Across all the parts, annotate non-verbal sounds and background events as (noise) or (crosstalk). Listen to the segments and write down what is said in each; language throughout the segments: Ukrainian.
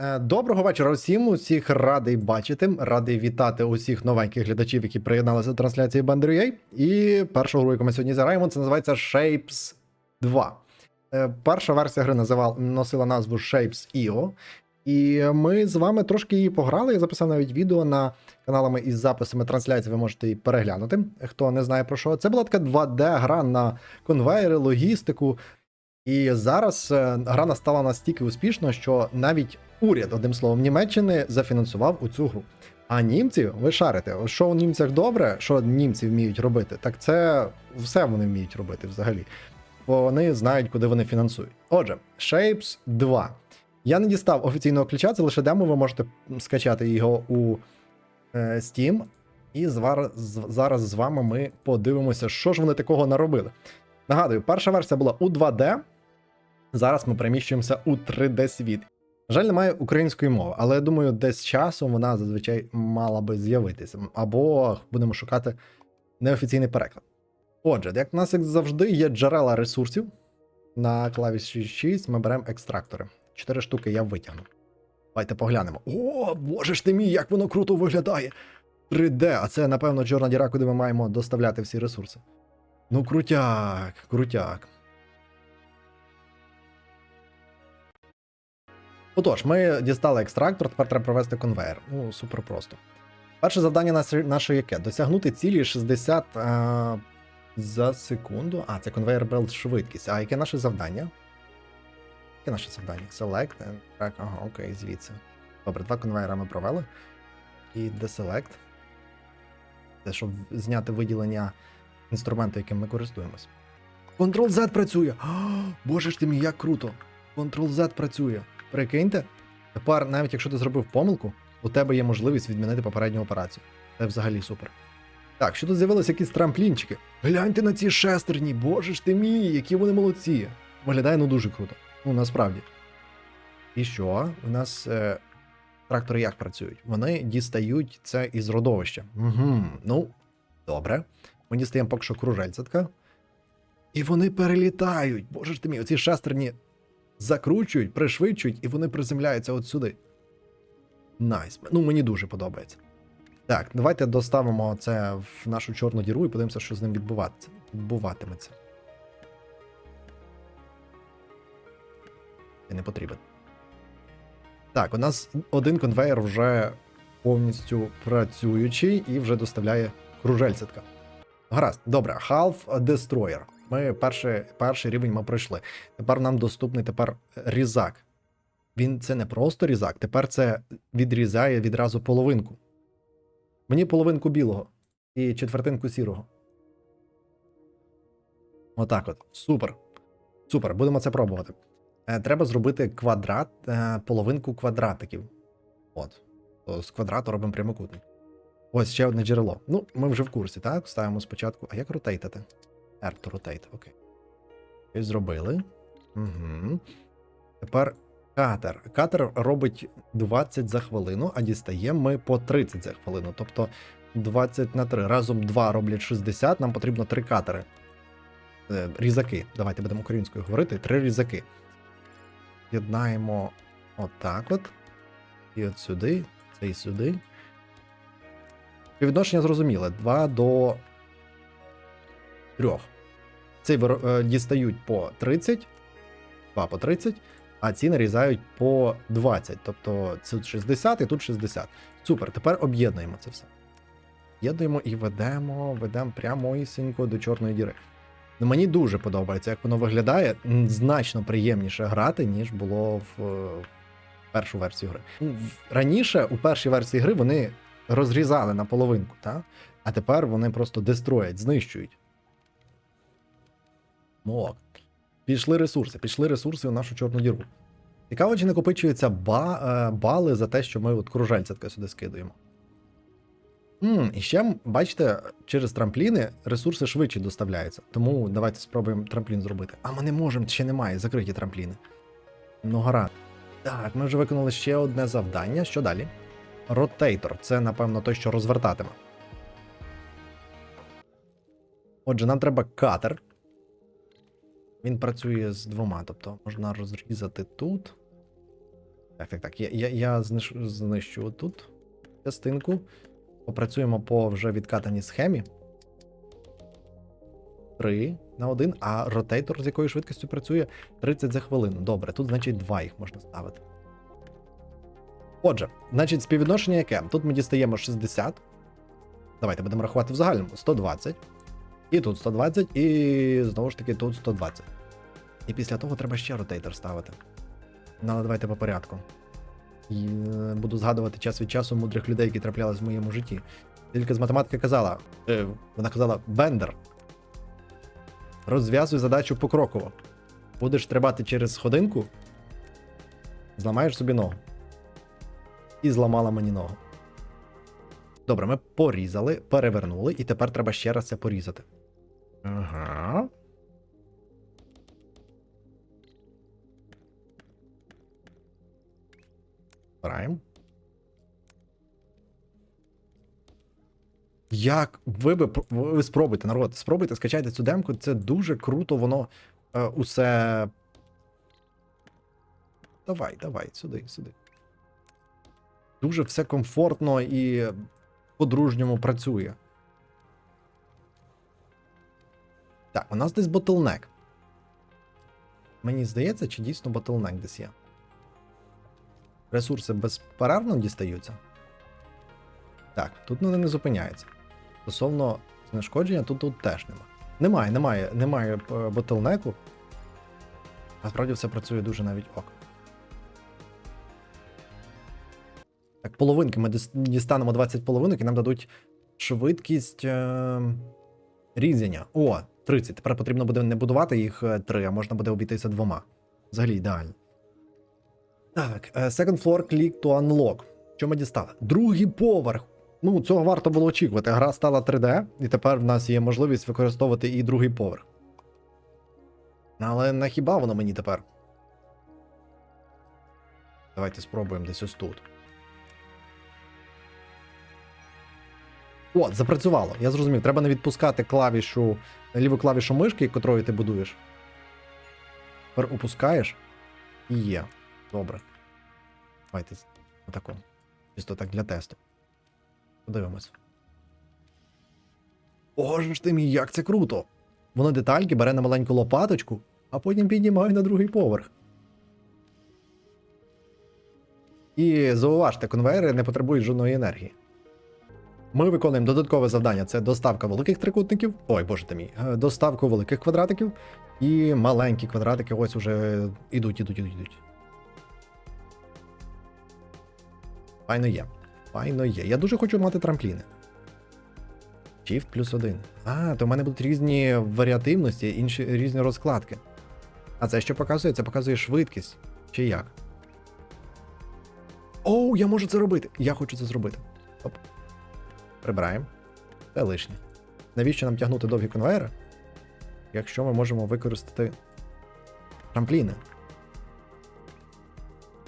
Е, Доброго вечора усім. Усіх радий бачити. Радий вітати усіх новеньких глядачів, які приєдналися до трансляції Bandery.ua. І першу гру, яку ми сьогодні зіграємо, це називається Shapes 2. Е, Перша версія гри називала, носила назву Shapes EO. І ми з вами трошки її пограли. Я записав навіть відео на каналами із записами трансляції. Ви можете її переглянути. Хто не знає про що. Це була така 2D-гра на конвейери, логістику. І зараз е, гра настала настільки успішно, що навіть уряд, одним словом, Німеччини зафінансував у цю гру. А німці, ви шарите, що у німцях добре, що німці вміють робити, так це все вони вміють робити взагалі. Бо вони знають, куди вони фінансують. Отже, Shapes 2. Я не дістав офіційного ключа, це лише демо, ви можете скачати його у е, Steam. І звар- з- зараз з вами ми подивимося, що ж вони такого наробили. Нагадую, перша версія була у 2D. Зараз ми переміщуємося у 3D світ. На жаль, немає української мови, але я думаю, десь часом вона зазвичай мала би з'явитися. Або будемо шукати неофіційний переклад. Отже, як в нас як завжди є джерела ресурсів. На клавіші 6 ми беремо екстрактори. Чотири штуки я витягну. Давайте поглянемо. О, боже ж ти мій, як воно круто виглядає! 3D, а це, напевно, чорна діра, куди ми маємо доставляти всі ресурси. Ну, крутяк, крутяк. Отож, ми дістали екстрактор, тепер треба провести конвейер. Ну, супер просто. Перше завдання наше, яке? Досягнути цілі 60 а, за секунду. А, це конвейер белт швидкість. А яке наше завдання? Яке наше завдання? Select and. Ага, окей, звідси. Добре, два конвейера ми провели. І deselect. Це щоб зняти виділення інструменту, яким ми користуємось. Ctrl-Z працює! А, (gasps) Боже ж ти мій, як круто! Ctrl-Z працює. Прикиньте, тепер, навіть якщо ти зробив помилку, у тебе є можливість відмінити попередню операцію. Це взагалі супер. Так, що тут з'явилися якісь трамплінчики? Гляньте на ці шестерні, боже ж ти мій, які вони молодці. Виглядає ну дуже круто. Ну насправді. І що? У нас е, трактори як працюють? Вони дістають це із родовища. Угу, Ну, добре. Ми дістаємо поки що кружельцятка. І вони перелітають. Боже ж ти мій, оці шестерні закручують, пришвидшують, і вони приземляються от сюди. Найс. Ну, мені дуже подобається. Так, давайте доставимо це в нашу чорну діру і подивимося, що з ним відбуватиметься. Це не потрібен. Так, у нас один конвейер вже повністю працюючий і вже доставляє кружельцятка. Гаразд, добре, Half Destroyer. Ми перший, перший рівень ми пройшли. Тепер нам доступний тепер різак. Він це не просто різак, тепер це відрізає відразу половинку. Мені половинку білого і четвертинку сірого. Отак от. Супер. Супер, будемо це пробувати. Е, треба зробити квадрат, е, половинку квадратиків. От. То з квадрату робимо прямокутник. Ось ще одне джерело. Ну, ми вже в курсі, так? Ставимо спочатку. А як ротейтати? R to rotate, окей. Ось зробили. Угу. Тепер катер. Катер робить 20 за хвилину, а дістаємо ми по 30 за хвилину. Тобто 20 на 3. Разом 2 роблять 60, нам потрібно 3 катери. Е, різаки. Давайте будемо українською говорити. 3 різаки. Єднаємо отак от. І от сюди, це і сюди. Співвідношення зрозуміле. 2 до 3. Цей е, дістають по 30, 2 по 30, а ці нарізають по 20. Тобто тут 60 і тут 60. Супер, тепер об'єднуємо це все. Об'єднуємо і ведемо, ведемо прямоїсінько до чорної діри. Ну, мені дуже подобається, як воно виглядає. Значно приємніше грати, ніж було в е, першу версію гри. Ну, Раніше, у першій версії гри, вони розрізали на половинку, та? а тепер вони просто дестроять, знищують. Мок. Пішли ресурси, пішли ресурси у нашу чорну діру. Цікаво, чи накопичуються ба, е, бали за те, що ми от кружальцятка сюди скидуємо. М, і ще, бачите, через трампліни ресурси швидше доставляються. Тому давайте спробуємо трамплін зробити. А ми не можемо, ще немає, закриті трампліни. Ну, гаразд. Так, ми вже виконали ще одне завдання. Що далі? Ротейтор. Це, напевно, той, що розвертатиме. Отже, нам треба катер. Він працює з двома, тобто можна розрізати тут. Так, так, так. Я, я, я знищу, знищу тут частинку. Попрацюємо по вже відкатаній схемі. 3 на 1, а ротейтор з якою швидкістю працює 30 за хвилину. Добре, тут, значить, 2 їх можна ставити. Отже, значить, співвідношення яке? Тут ми дістаємо 60. Давайте будемо рахувати в загальному: 120. І тут 120, і знову ж таки тут 120. І після того треба ще ротейтор ставити. Ну, але давайте по порядку. Е, буду згадувати час від часу мудрих людей, які траплялись в моєму житті. Тільки з математики казала, е, вона казала Бендер. Розв'язуй задачу покроково. Будеш стрибати через сходинку, зламаєш собі ногу. І зламала мені ногу. Добре, ми порізали, перевернули, і тепер треба ще раз це порізати. Ага. Збираємо. Як ви би ви спробуйте, народ, спробуйте, скачайте цю демку, це дуже круто, воно е, усе. Давай, давай, сюди, сюди. Дуже все комфортно і по-дружньому працює. Так, у нас десь ботлнек. Мені здається, чи дійсно ботлнек десь є. Ресурси безперервно дістаються. Так, тут вони не зупиняються. Стосовно знешкодження, тут, тут теж нема. Немає, немає, немає ботлнеку. Насправді все працює дуже навіть ок. Так, половинки. Ми дістанемо 20 половинок і нам дадуть швидкість е- різання. О, 30. Тепер потрібно буде не будувати їх 3, а можна буде обійтися двома. Взагалі ідеально. Так, е, second floor click to unlock. Що ми дістали? Другий поверх. Ну, цього варто було очікувати. Гра стала 3D, і тепер в нас є можливість використовувати і другий поверх. Але на хіба воно мені тепер? Давайте спробуємо десь ось тут. О, запрацювало. Я зрозумів. Треба не відпускати клавішу, ліву клавішу мишки, котрою ти будуєш. Тепер опускаєш. І є. Добре. Давайте отако. Чисто так для тесту. Подивимось. Боже ж ти мій, як це круто! Воно детальки бере на маленьку лопаточку, а потім піднімає на другий поверх. І зауважте, конвейери не потребують жодної енергії. Ми виконуємо додаткове завдання: це доставка великих трикутників. Ой, боже ти мій, е, доставку великих квадратиків. І маленькі квадратики ось уже ідуть, ідуть, ідуть, ідуть. Файно є. Файно є. Я дуже хочу мати трампліни. Shift плюс один. А, то в мене будуть різні варіативності, інші різні розкладки. А це що показує? Це показує швидкість. Чи як? Оу, я можу це робити! Я хочу це зробити. Оп. Прибираємо. Це лишнє. Навіщо нам тягнути довгі конвейери? Якщо ми можемо використати трампліни.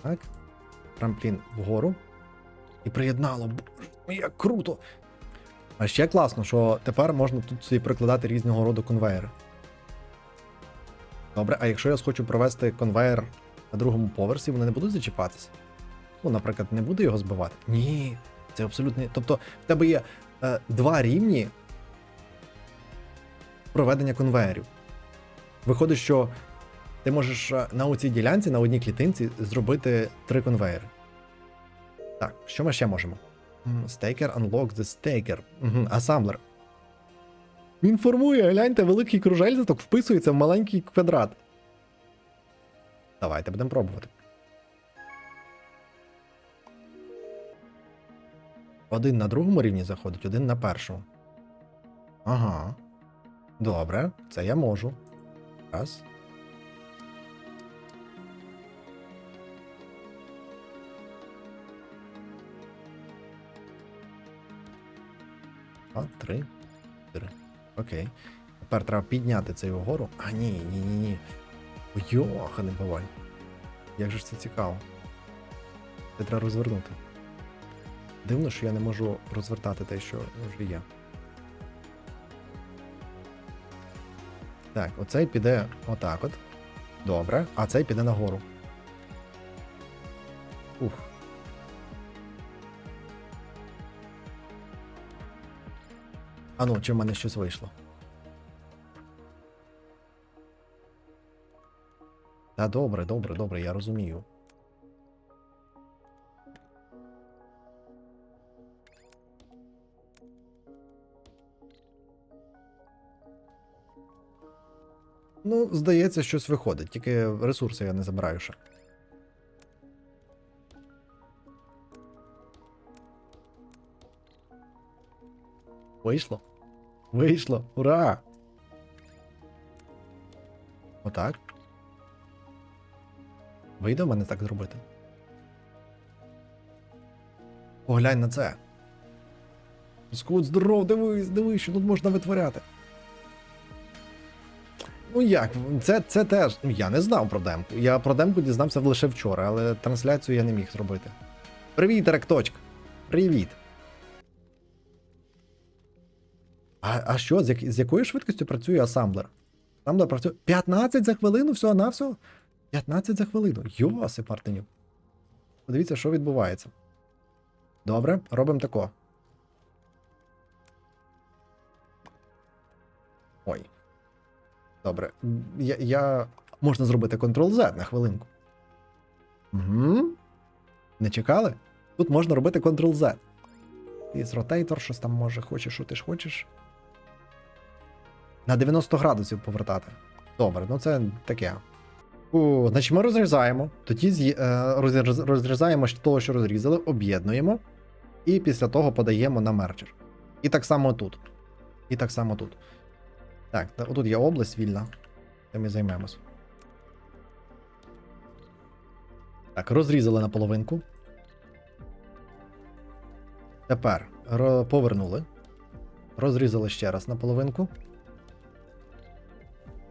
Так. Трамплін вгору. І приєднало. Боже, як круто! А ще класно, що тепер можна тут собі прикладати різного роду конвейери. Добре, а якщо я схочу провести конвейер на другому поверсі, вони не будуть зачіпатися? Ну, наприклад, не буде його збивати? Ні, це абсолютно. Тобто, в тебе є е, два рівні проведення конвейерів. Виходить, що ти можеш е, на оцій ділянці, на одній клітинці, зробити три конвейери. Так, що ми ще можемо? Staker unlock the staker. Угу, асамблер. Він формує, гляньте, великий кружельзаток вписується в маленький квадрат. Давайте будемо пробувати. Один на другому рівні заходить, один на першому. Ага. Добре, це я можу. Раз. Два, три. Чотири. Окей. Тепер треба підняти цей вгору. А, ні, ні, ні, ні. Йоха, не бувай. Як же ж це цікаво. Це треба розвернути. Дивно, що я не можу розвертати те, що вже є. Так, оцей піде отак от. Добре, а цей піде нагору. Ух. А ну, чи в мене щось вийшло? Та добре, добре, добре, я розумію. Ну, здається, щось виходить, тільки ресурси я не забираю ще. Вийшло. Вийшло. Ура! Отак. Вийде в мене так зробити. Поглянь на це. Скут, здоров, дивись, дивись, що тут можна витворяти. Ну як, це, це теж. Ну, я не знав про демку. Я про демку дізнався лише вчора, але трансляцію я не міг зробити. Привіт, Ректочк! Привіт! А, а що, з, як, з якою швидкістю працює асамблер? Асамблер працює 15 за хвилину, всього на всього? 15 за хвилину. Йоси, Мартинюк. Подивіться, що відбувається. Добре, робимо тако. Добре. Я, я... Можна зробити Ctrl-Z на хвилинку. Угу. Не чекали? Тут можна робити Ctrl-Z. І з ротейтор щось там може, хочеш, що ти ж хочеш. На 90 градусів повертати. Добре, ну це таке. О, значить, ми розрізаємо. Тоді е, розріз- розрізаємо того, що розрізали, об'єднуємо. І після того подаємо на мерджер. І так само тут. І так само тут. Так, та- отут є область вільна. Тим і займемось. Так, розрізали на половинку. Тепер повернули. Розрізали ще раз на половинку.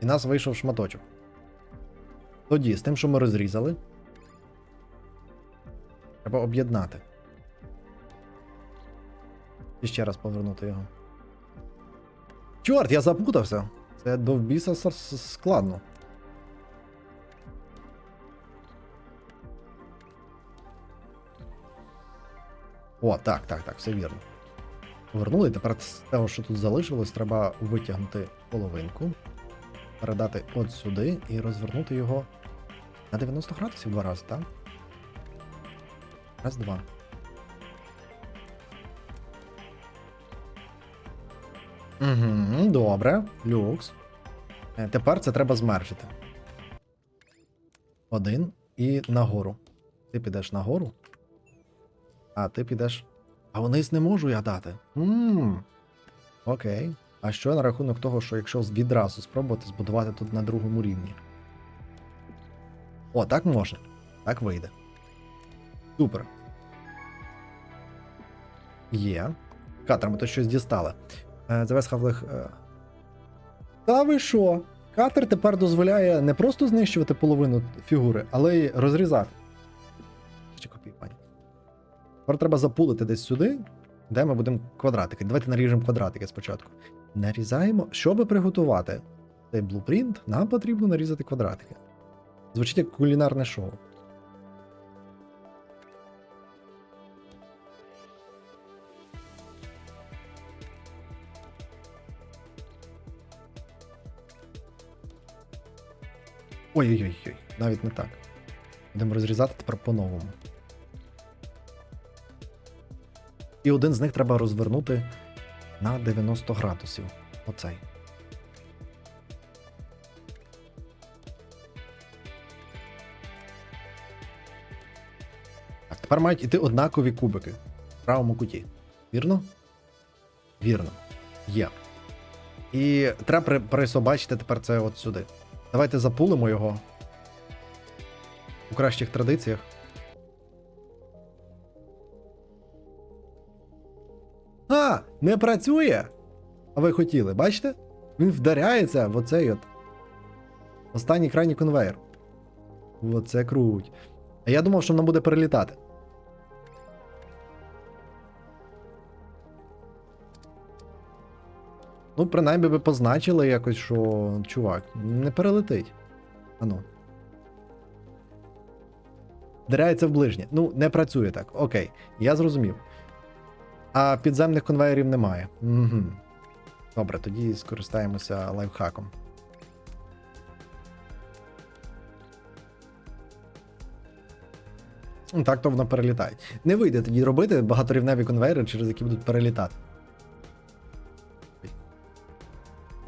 І нас вийшов шматочок. Тоді, з тим, що ми розрізали, треба об'єднати. І ще раз повернути його. Чорт, я запутався. Це до біса складно. О, так, так, так, все вірно. Повернули, тепер з того, що тут залишилось, треба витягнути половинку, передати от сюди і розвернути його на 90 градусів два рази, так? Раз, два. Угу, добре, люкс. Е, Тепер це треба змержити. Один і нагору. Ти підеш нагору. А ти підеш. А вниз не можу я дати. Ммм. Окей. А що на рахунок того, що якщо відразу спробувати збудувати тут на другому рівні? О, так можна. Так вийде. Супер. Є. Катер, ми тут щось дістали. Е, Завес хавлих. е. Та ви що? Катер тепер дозволяє не просто знищувати половину фігури, але й розрізати. Ще копій, пані. Тепер треба запулити десь сюди, де ми будемо квадратики. Давайте наріжемо квадратики спочатку. Нарізаємо. Щоб приготувати цей блупринт, нам потрібно нарізати квадратики. Звучить як кулінарне шоу. Ой-ой-ой, навіть не так. Будемо розрізати тепер по-новому. І один з них треба розвернути на 90 градусів. Оцей. Так, тепер мають іти однакові кубики в правому куті. Вірно? Вірно. Є. І треба при- присобачити тепер це от сюди. Давайте запулимо його. У кращих традиціях. А, не працює! А ви хотіли, бачите? Він вдаряється в оцей от. Останній крайній конвейер. Оце круть. А я думав, що нам буде перелітати. Ну, принаймні би позначили якось, що чувак, не перелетить. Ану. Вдаряється в ближнє. Ну, не працює так. Окей, я зрозумів. А підземних конвейерів немає. Угу. Добре, тоді скористаємося лайфхаком. Ну, Так то воно перелітає. Не вийде тоді робити багаторівневі конвейери, через які будуть перелітати.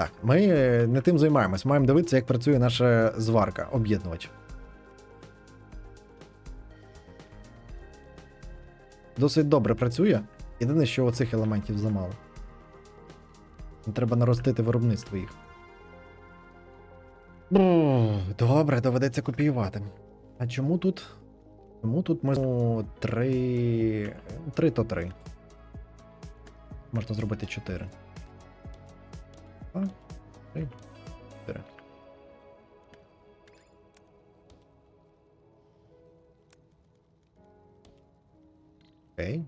Так, ми е, не тим займаємось. Маємо дивитися, як працює наша зварка, об'єднувач. Досить добре працює. Єдине, що оцих елементів замало. Треба наростити виробництво їх. Добре, доведеться копіювати. А чому тут? Чому тут ми ну, три. Три то три. Можна зробити чотири. Два, три, чотири. Окей.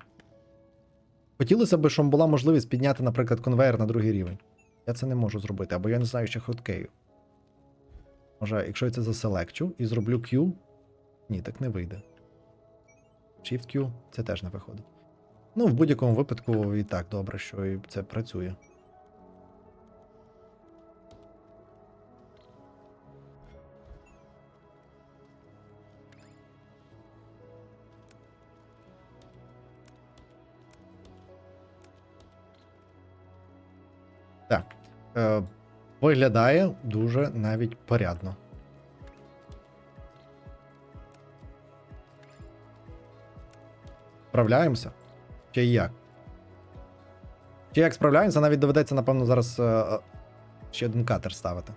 Хотілося б, щоб була можливість підняти, наприклад, конвейер на другий рівень. Я це не можу зробити, або я не знаю ще хоткею. Може, якщо я це заселекчу і зроблю Q. Ні, так не вийде. Shift Q це теж не виходить. Ну, в будь-якому випадку і так добре, що і це працює. Е, виглядає дуже навіть порядно. Справляємося? Чи як? Чи як справляємося, навіть доведеться, напевно, зараз е, е, ще один катер ставити.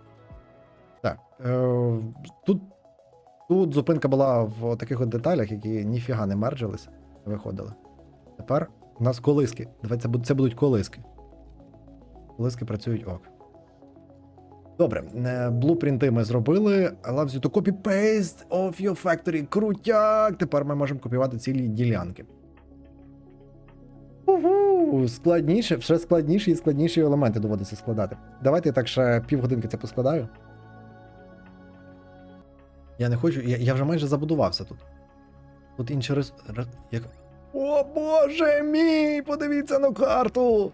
Так. Е, тут, тут зупинка була в таких от деталях, які ніфіга не мержились, виходили. Тепер у нас колиски. Давайте це будуть колиски. Колиски працюють ок. Добре, е, блупринти ми зробили. Allows you to copy paste of your factory. Крутяк! Тепер ми можемо копіювати цілі ділянки. Угу, складніше, все складніші і складніші елементи доводиться складати. Давайте я так ще півгодинки це поскладаю. Я не хочу, я, я вже майже забудувався тут. Тут інші рес... Як... О боже мій! Подивіться на карту!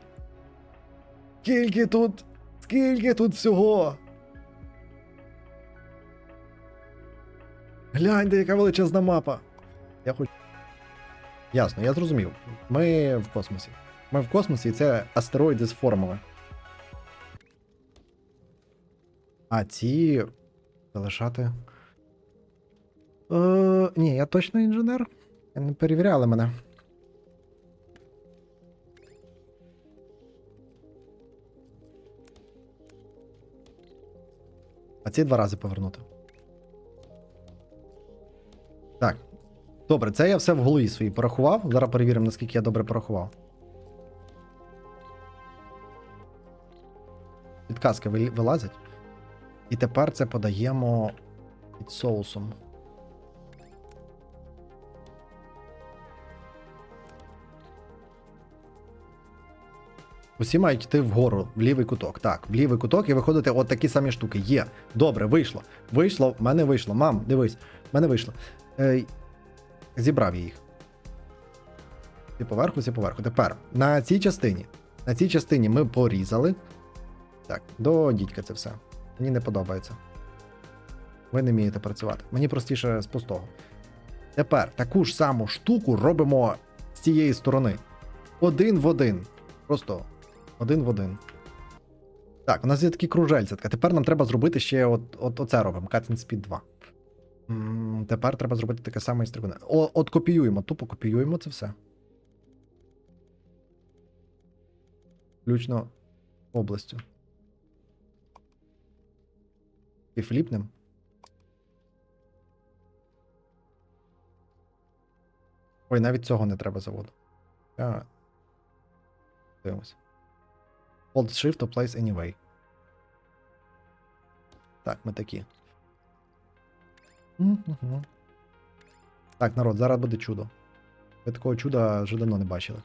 Скільки тут. Скільки тут всього? Гляньте, яка величезна мапа. Я хочу. Ясно, я зрозумів. Ми в космосі. Ми в космосі, і це астероїди з формами. А ці. Залишати. Е, ні, я точно інженер. Не перевіряли мене. Ці два рази повернути. Так. Добре, це я все в голові своїй порахував. Зараз перевіримо, наскільки я добре порахував. Підказки вилазять. І тепер це подаємо під соусом. Усі мають йти вгору, в лівий куток. Так, в лівий куток і виходити от такі самі штуки. Є. Добре, вийшло. Вийшло, в мене вийшло. Мам, дивись, в мене вийшло. Е, зібрав я їх. Всі поверху, всі поверху. Тепер на цій частині. На цій частині ми порізали. Так, до дідька це все. Мені не подобається. Ви не вмієте працювати. Мені простіше з пустого. Тепер таку ж саму штуку робимо з цієї сторони. Один в один. Просто один в один. Так, у нас є такі кружельця. А тепер нам треба зробити ще от, от оце робимо. Cutting Speed 2. М, Тепер треба зробити таке саме із трикуна. О, от копіюємо, тупо копіюємо це все. Включно областю. І фліпнем. Ой, навіть цього не треба заводу. Я... Дивимось. Hold shift to place anyway. Так, ми такі. Мгм. Так, народ, зараз буде чудо. Ви такого чуда вже давно не бачили.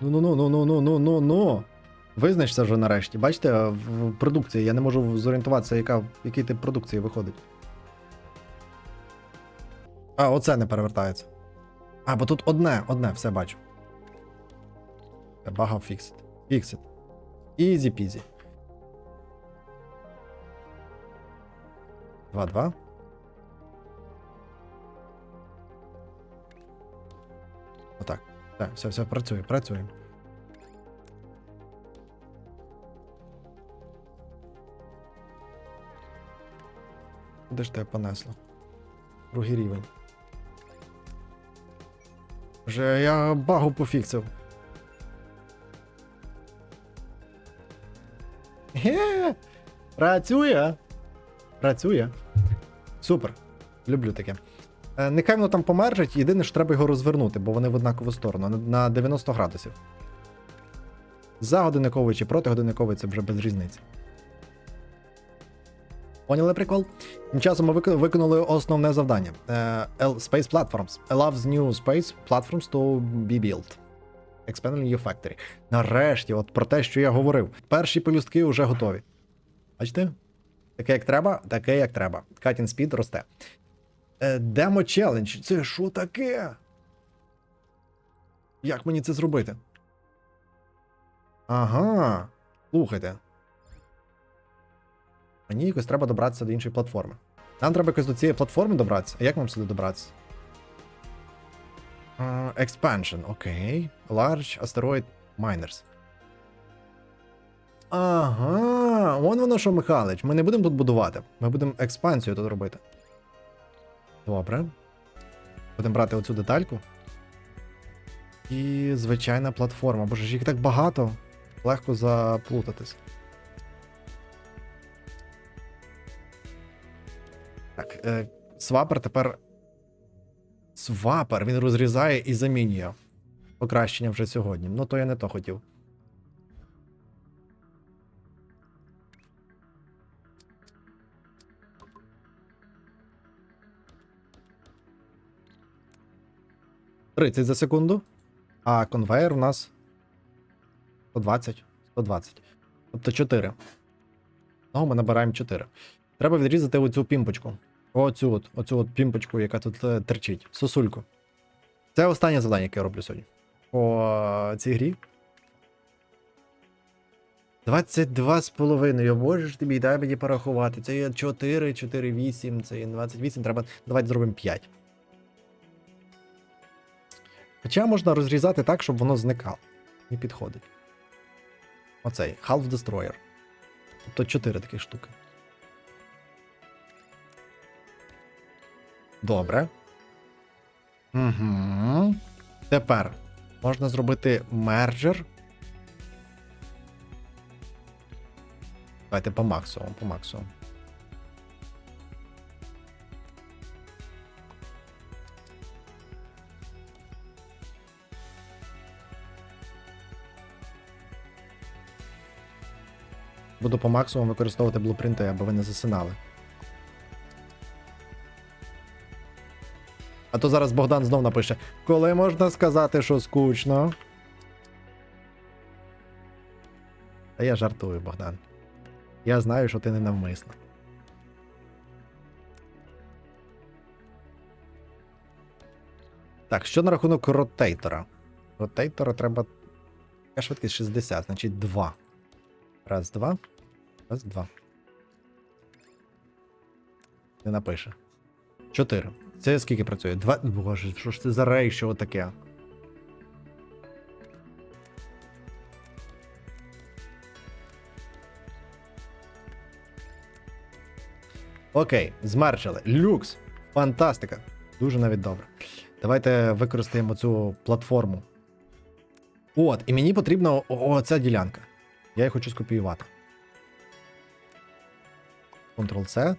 Ну ну ну ну ну ну ну ну ну Визначся вже нарешті. Бачите, в продукції я не можу зорієнтуватися, яка, який тип продукції виходить. А, оце не перевертається. А, бо тут одне, одне, все бачу. Бага фіксит. Фіксит. Ізі пізі. 2-2. Отак. Так, все, все, працює, працює. Куди ж тебе понесло? Другий рівень. Вже я багу пофіксив. Ге! (laughs) Працює. Працює. Супер. Люблю таке. Е, Нехай воно там помержить, єдине, що треба його розвернути, бо вони в однакову сторону, на- на 90 градусів. За годинниковий чи проти годинниковий це вже без різниці. Поняли прикол? Тим часом ми виконали основне завдання. Е, Space Platforms. Allows new space platforms to be built. Expanding your factory. Нарешті, от про те, що я говорив. Перші пелюстки вже готові. Бачите? Таке як треба, таке як треба. Cutting speed росте. Demo challenge. Це що таке? Як мені це зробити? Ага. Слухайте. Мені якось треба добратися до іншої платформи. Нам треба якось до цієї платформи добратися. А як нам сюди добратися? Uh, expansion, окей. Large Asteroid Miners. Ага, вон воно що, Михайлович. Ми не будемо тут будувати. Ми будемо експансію тут робити. Добре. Будемо брати оцю детальку. І звичайна платформа. Боже ж їх так багато. Легко заплутатись. Так, е, свапер тепер. Свапер, він розрізає і замінює. Покращення вже сьогодні. Ну, то я не то хотів. Тридцять за секунду. А конвейер у нас 120. 120. Тобто 4. Ну, ми набираємо 4. Треба відрізати оцю пімпочку. Оцю от, оцю от пімпочку, яка тут е, терчить. Сосульку. Це останнє завдання, яке я роблю сьогодні. По цій грі. 22 з половиною. Боже ж тобі, дай мені порахувати. Це є 4, 4, 8, це є 28. Треба. Давайте зробимо 5. Хоча можна розрізати так, щоб воно зникало. Не підходить. Оцей Half Destroyer. Тобто 4 таких штуки. Добре. Угу. Тепер можна зробити мерджер. Давайте по максимуму, по максимуму. Буду по максимуму використовувати блупринти, аби ви не засинали. А то зараз Богдан знов напише: Коли можна сказати, що скучно. Та я жартую, Богдан. Я знаю, що ти не навмисно. Так, що на рахунок ротейтора? Ротейтора треба. Яка швидкість 60, значить 2. Раз, два. Раз, два. Не напише. 4. Це скільки працює? Два. Боже, що ж це за рейшо таке? Окей, змерчили. Люкс. Фантастика. Дуже навіть добре. Давайте використаємо цю платформу. От, і мені потрібна оця ділянка. Я її хочу скопіювати. Ctrl-C.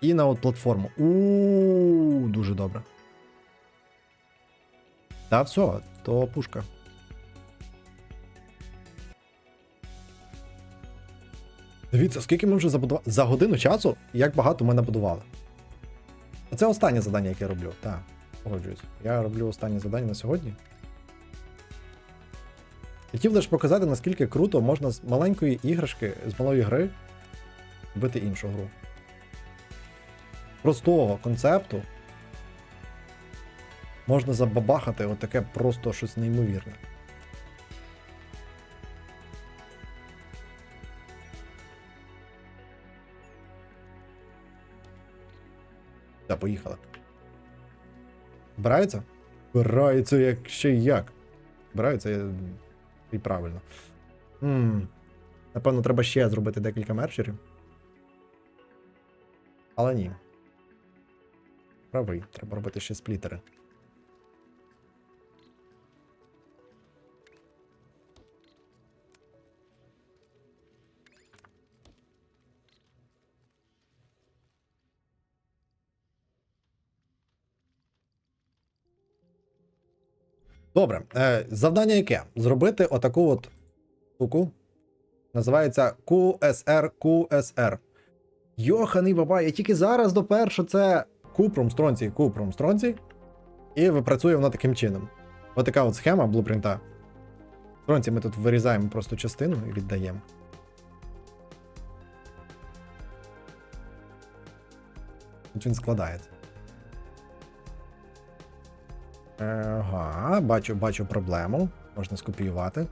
І на от платформу. У дуже добре. Та все, то пушка. Дивіться, скільки ми вже забудували. За годину часу, як багато ми набудували. Це останнє завдання, яке я роблю. Так, погоджуюсь. Я роблю останнє завдання на сьогодні. Хотів лише показати, наскільки круто можна з маленької іграшки, з малої гри робити іншу гру. Простого концепту можна забабахати отаке просто щось неймовірне. Та, поїхали. Збирається? Збирається як ще як. Збирається я- і правильно. м Напевно, треба ще зробити декілька мерчерів. Але ні. Правий, треба робити ще сплітери. Добре, е, завдання яке? Зробити отаку от штуку. Називається QSR QSR. Йоханий баба, я тільки зараз допер, що це купром стронцій, купром стронцій. І випрацює воно таким чином. Отака от схема блупринта. Стронцій ми тут вирізаємо просто частину і віддаємо. От він складається. Ага, бачу, бачу проблему. Можна скопіювати.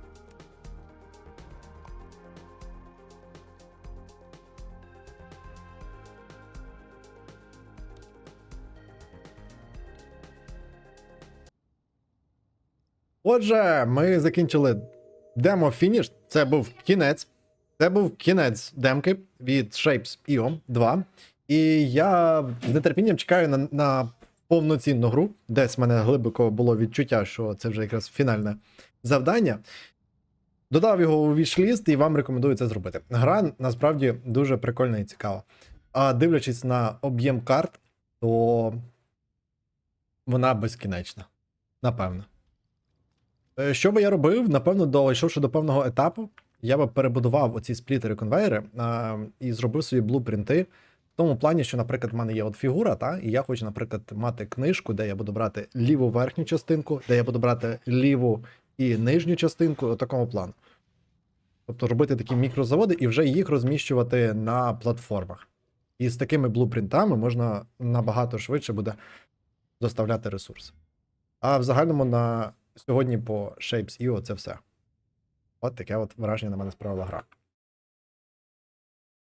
Отже, ми закінчили демо фініш. Це був кінець. Це був кінець демки від Shapes IO 2. І я з нетерпінням чекаю на, на повноцінну гру. Десь в мене глибоко було відчуття, що це вже якраз фінальне завдання. Додав його у вішліст і вам рекомендую це зробити. Гра насправді дуже прикольна і цікава. А дивлячись на об'єм карт, то вона безкінечна. Напевно. Е, Що би я робив, напевно, дійшовши до певного етапу, я би перебудував оці сплітери конвейери а, і зробив свої блупринти. В тому плані, що, наприклад, в мене є от фігура, та, і я хочу, наприклад, мати книжку, де я буду брати ліву верхню частинку, де я буду брати ліву і нижню частинку, такому плану. Тобто робити такі мікрозаводи і вже їх розміщувати на платформах. І з такими блупринтами можна набагато швидше буде доставляти ресурси. А в загальному на сьогодні по Shapes.io це все. От таке от враження на мене справила гра.